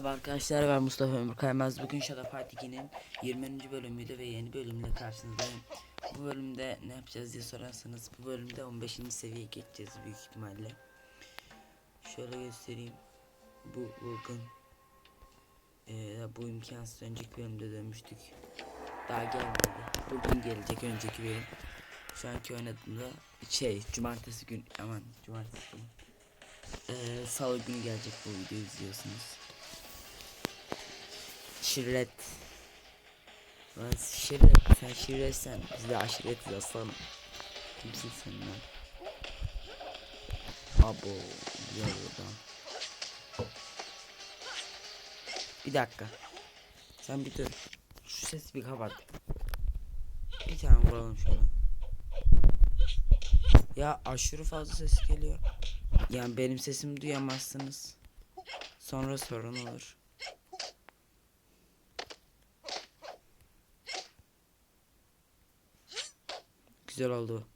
Merhaba arkadaşlar ben Mustafa Ömür Kaymaz. Bugün Shadow Fight 2'nin 20. bölümüydü ve yeni bölümle karşınızdayım. Bu bölümde ne yapacağız diye sorarsanız bu bölümde 15. seviyeye geçeceğiz büyük ihtimalle. Şöyle göstereyim. Bu Vulcan. Ee, bu imkansız önceki bölümde dönmüştük. Daha gelmedi. Bugün gelecek önceki bölüm. Şu anki oynadığımda şey cumartesi gün aman cumartesi günü. Ee, salı günü gelecek bu videoyu izliyorsunuz. Şirret. Lan şirret sen şirretsen biz de aşiretiz aslanım. Kimsin sen lan? Abo oradan. Bir dakika. Sen bir dur. Şu sesi bir kapat. Bir tane vuralım şöyle. Ya aşırı fazla ses geliyor. Yani benim sesimi duyamazsınız. Sonra sorun olur. Güzel oldu.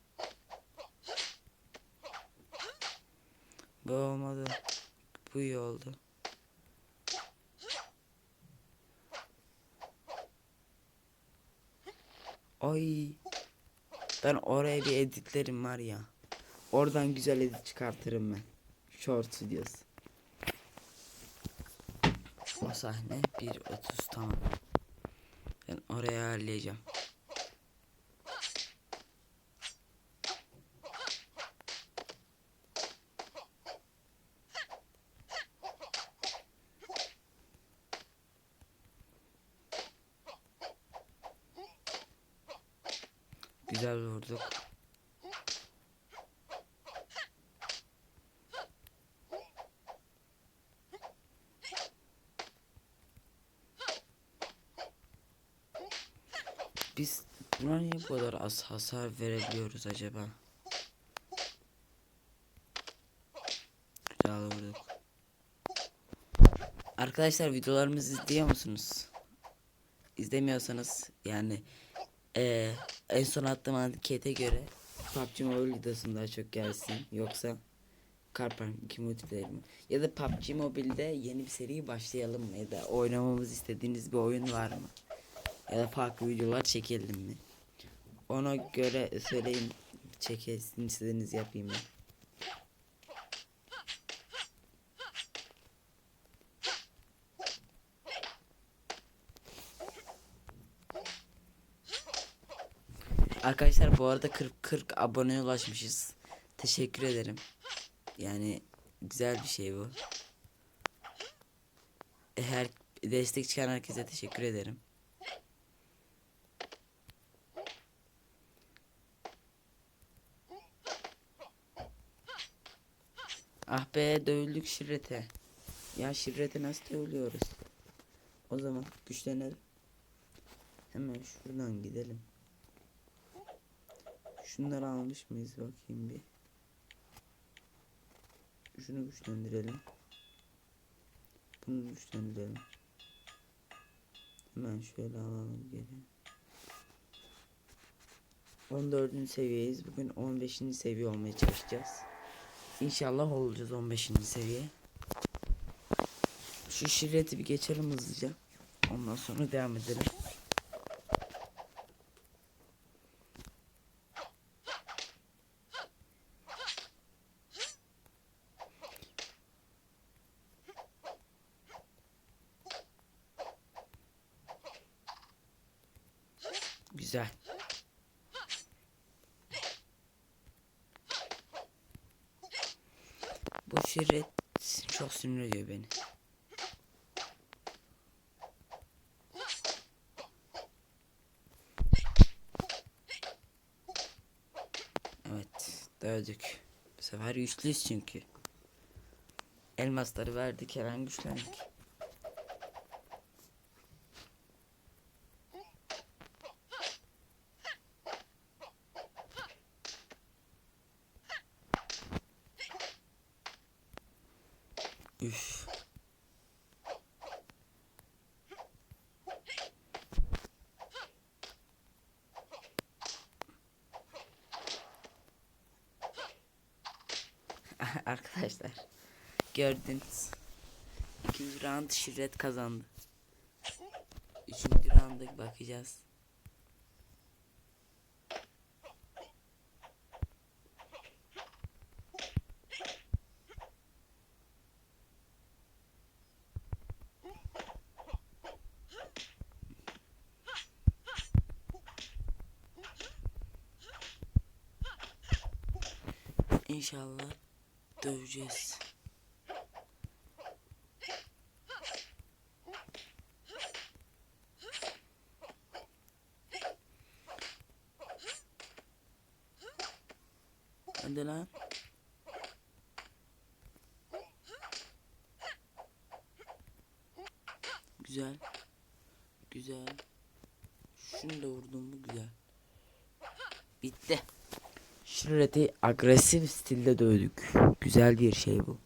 Bu olmadı. Bu iyi oldu. Ay. Ben oraya bir editlerim var ya. Oradan güzel edit çıkartırım ben. Short videosu. O sahne 1.30 tamam. Ben oraya ayarlayacağım. Güzel vurduk. Biz buna niye bu kadar az hasar verebiliyoruz acaba? Güzel vurduk. Arkadaşlar videolarımızı izliyor musunuz? İzlemiyorsanız yani eee, en son attığım ankete göre PUBG Mobile videosunu daha çok gelsin. Yoksa Carpark 2 multiplayer mi? Ya da PUBG Mobile'de yeni bir seri başlayalım mı? Ya da oynamamızı istediğiniz bir oyun var mı? Ya da farklı videolar çekelim mi? Ona göre söyleyin çekesin istediğiniz yapayım ben. Arkadaşlar bu arada 40 40 aboneye ulaşmışız. Teşekkür ederim. Yani güzel bir şey bu. Her destek çıkan herkese teşekkür ederim. Ah be dövüldük şirrete. Ya şirrete nasıl dövülüyoruz? O zaman güçlenelim. Hemen şuradan gidelim. Şunları almış mıyız bakayım bir. Şunu güçlendirelim. Bunu güçlendirelim. Hemen şöyle alalım geri. 14. seviyeyiz. Bugün 15. seviye olmaya çalışacağız. İnşallah olacağız 15. seviye. Şu şirreti bir geçelim hızlıca. Ondan sonra devam edelim. Güzel. Bu şirret çok sinir ediyor beni. Evet, dövdük. Bu sefer güçlüyüz çünkü. Elmasları verdik, her an güçlendik. Üf. Arkadaşlar gördünüz. İkinci round şirret kazandı. Üçüncü rounda bakacağız. İnşallah döveceğiz. Hadi lan. Güzel. Güzel. Şunu da vurdum mu güzel. Bitti. Şirret'i agresif stilde dövdük. Güzel bir şey bu.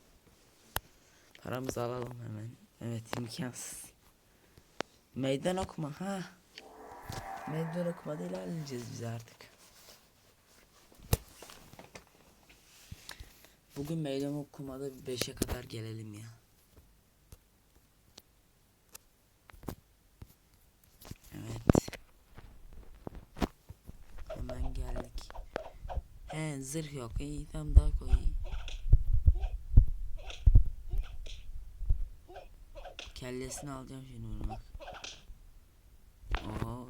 Paramızı alalım hemen. Evet imkansız. Meydan okuma ha. Meydan okumada ilerleyeceğiz biz artık. Bugün meydan okumada bir 5'e kadar gelelim ya. Evet. Hemen geldik. He zırh yok. İyi tamam daha koy. Kellesini alacağım şimdi bunu bak. Oho.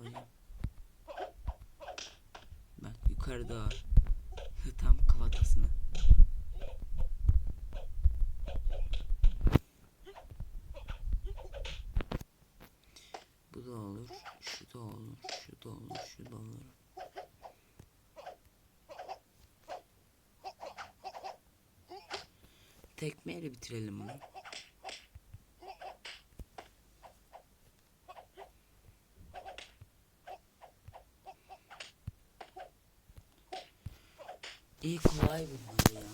Bak yukarıda var. Tam kafatasına. Bu da olur. Şu da olur. Şu da olur. Şu da olur. Tekmeyle bitirelim bunu. İyi kolay bunlar ya.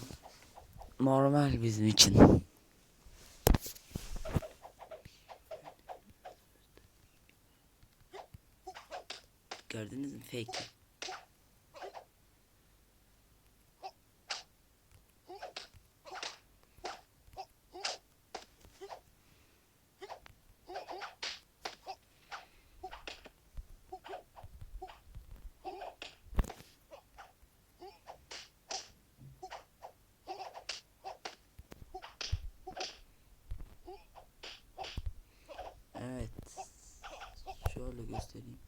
Normal bizim için. Gördünüz mü fake? Evet. Göstereyim.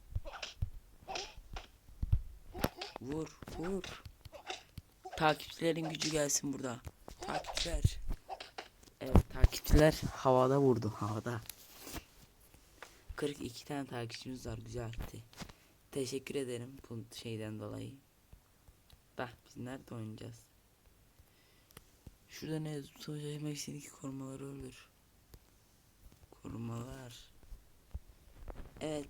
Vur, vur. Takipçilerin gücü gelsin burada. Takipçiler. Evet, takipçiler havada vurdu, havada. 42 tane takipçimiz var, güzel. Teşekkür ederim bu şeyden dolayı. Bak biz nerede oynayacağız? Şurada ne yazıyor? Savaş Meksik'teki korumaları öldür. Korumalar. Evet.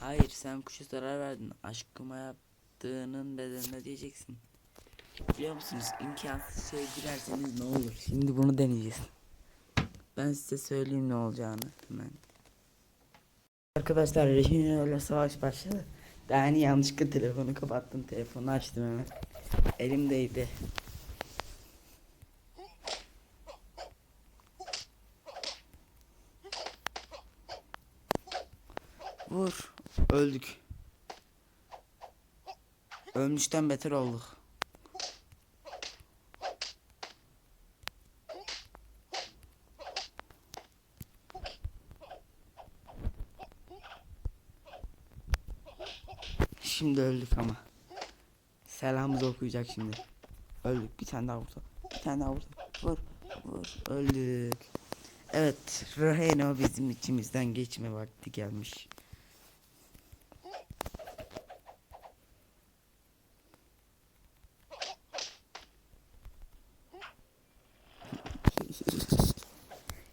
Hayır sen kuşa zarar verdin. Aşkıma yaptığının bedeline diyeceksin. Biliyor musunuz imkansız şey girerseniz ne olur? Şimdi bunu deneyeceğiz. Ben size söyleyeyim ne olacağını hemen. Arkadaşlar rejimle öyle savaş başladı. Daha yeni yanlışlıkla telefonu kapattım. Telefonu açtım hemen. Elimdeydi. Vur. Öldük. Ölmüşten beter olduk. Şimdi öldük ama. Selamımızı okuyacak şimdi. Öldük. Bir tane daha vurdu. Bir tane daha vurdu. Vur. Vur. Öldük. Evet. Raheno bizim içimizden geçme vakti gelmiş.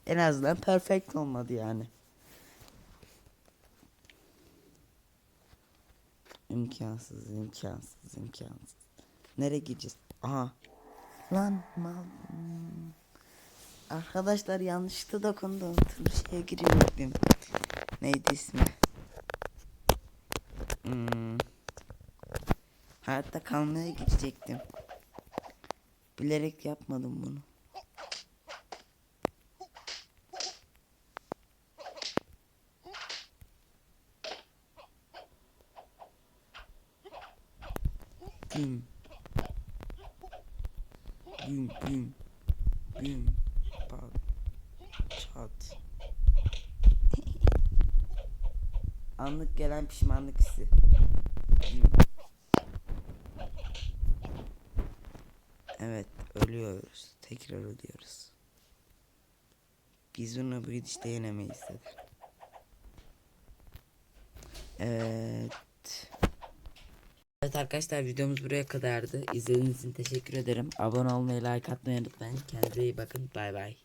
En azından perfect olmadı yani. İmkansız, imkansız, imkansız. Nereye gideceğiz? Aha. Lan mal. Arkadaşlar yanlışlıkla dokundum. Dur şeye girecektim. Neydi ismi? Hmm. Hayatta kalmaya gidecektim. Bilerek yapmadım bunu. Güm. Güm güm. Güm. Pat. Çat. Anlık gelen pişmanlık hissi. Güm. Evet ölüyoruz. Tekrar ölüyoruz. Biz bunu bu gidişte yenemeyiz dedi. Evet. Evet arkadaşlar videomuz buraya kadardı. İzlediğiniz için teşekkür ederim. Abone olmayı, like atmayı unutmayın. Kendinize iyi bakın. Bay bay.